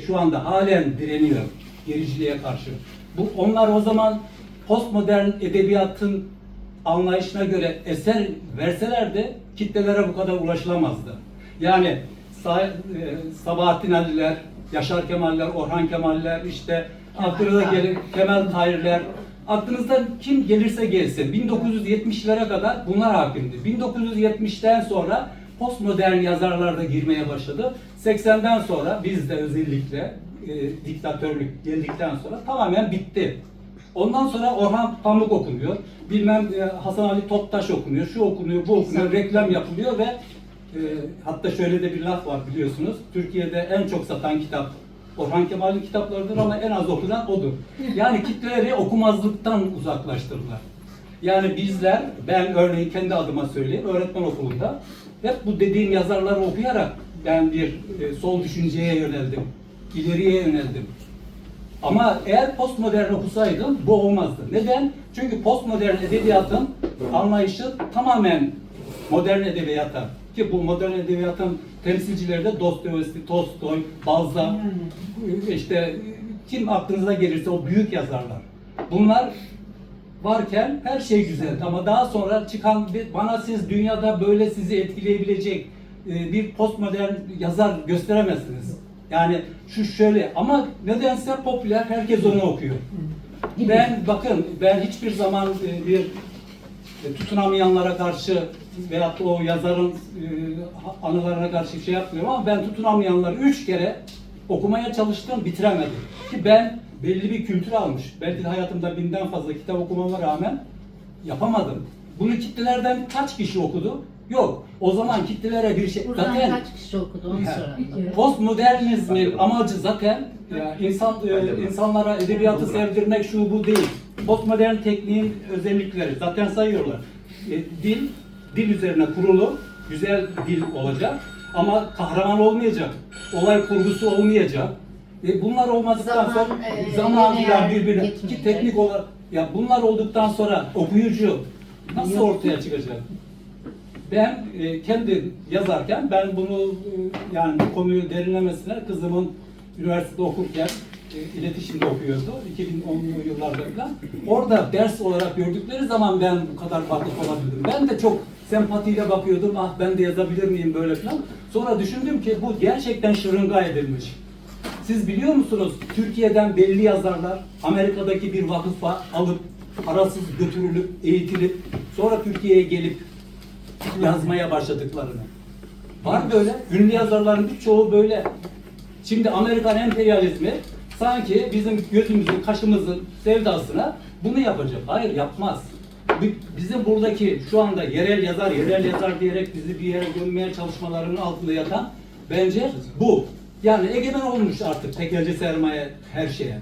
şu anda halen direniyor gericiliğe karşı. Bu onlar o zaman postmodern edebiyatın anlayışına göre eser verselerdi kitlelere bu kadar ulaşılamazdı. Yani e, Sabahattin Ali'ler, Yaşar Kemal'ler, Orhan Kemal'ler, işte aklınıza gelir Kemal Tahir'ler, aklınızdan kim gelirse gelsin 1970'lere kadar bunlar hakimdi. 1970'ten sonra postmodern yazarlar da girmeye başladı. 80'den sonra bizde özellikle e, diktatörlük geldikten sonra tamamen bitti. Ondan sonra Orhan Pamuk okunuyor. Bilmem e, Hasan Ali Toptaş okunuyor. Şu okunuyor, bu okunuyor. Reklam yapılıyor ve e, hatta şöyle de bir laf var biliyorsunuz. Türkiye'de en çok satan kitap Orhan Kemal'in kitaplarıdır ama en az okunan odur. Yani kitleleri okumazlıktan uzaklaştırdılar. Yani bizler, ben örneğin kendi adıma söyleyeyim, öğretmen okulunda hep bu dediğim yazarları okuyarak ben bir e, sol düşünceye yöneldim, ileriye yöneldim. Ama eğer postmodern okusaydım bu olmazdı. Neden? Çünkü postmodern edebiyatın anlayışı tamamen modern edebiyata ki bu modern edebiyatın temsilcileri de Dostoyevski, Tolstoy, Balzac, işte kim aklınıza gelirse o büyük yazarlar. Bunlar varken her şey güzeldi ama daha sonra çıkan bir, bana siz dünyada böyle sizi etkileyebilecek e, bir postmodern yazar gösteremezsiniz. Yani şu şöyle ama nedense popüler herkes onu okuyor. Ben bakın ben hiçbir zaman e, bir e, tutunamayanlara karşı veyahut o yazarın anılarına karşı şey yapmıyorum ama ben tutunamayanları üç kere okumaya çalıştım, bitiremedim. Ki ben belli bir kültür almış. Belki de hayatımda binden fazla kitap okumama rağmen yapamadım. Bunu kitlelerden kaç kişi okudu? Yok. O zaman kitlelere bir şey... Buradan Zaten kaç kişi okudu onu soralım. Postmodernizmin amacı zaten ya insan e, insanlara edebiyatı sevdirmek şu bu değil. Postmodern tekniğin özellikleri zaten sayıyorlar. E, dil dil üzerine kurulu güzel dil olacak ama kahraman olmayacak. Olay kurgusu olmayacak. E, bunlar olmadıktan Zaman, sonra e, zaman lineer birbirine ki gitmeyecek. teknik olarak ya bunlar olduktan sonra okuyucu nasıl ortaya çıkacak? Ben e, kendi yazarken ben bunu e, yani bu konuyu derinlemesine kızımın üniversitede okurken e, iletişimde okuyordu 2010'lu yıllarda falan. Orada ders olarak gördükleri zaman ben bu kadar vakıf olabildim. Ben de çok sempatiyle bakıyordum. Ah ben de yazabilir miyim böyle falan. Sonra düşündüm ki bu gerçekten şırınga edilmiş. Siz biliyor musunuz Türkiye'den belli yazarlar Amerika'daki bir vakıfa alıp parasız götürülüp eğitilip sonra Türkiye'ye gelip yazmaya başladıklarını. Var böyle. Ünlü yazarların birçoğu böyle. Şimdi Amerikan emperyalizmi sanki bizim gözümüzün, kaşımızın sevdasına bunu yapacak. Hayır yapmaz. Bi- Bizim buradaki şu anda yerel yazar, yerel yazar diyerek bizi bir yere gömmeye çalışmalarının altında yatan bence bu. Yani egemen olmuş artık tekelci sermaye her şeye.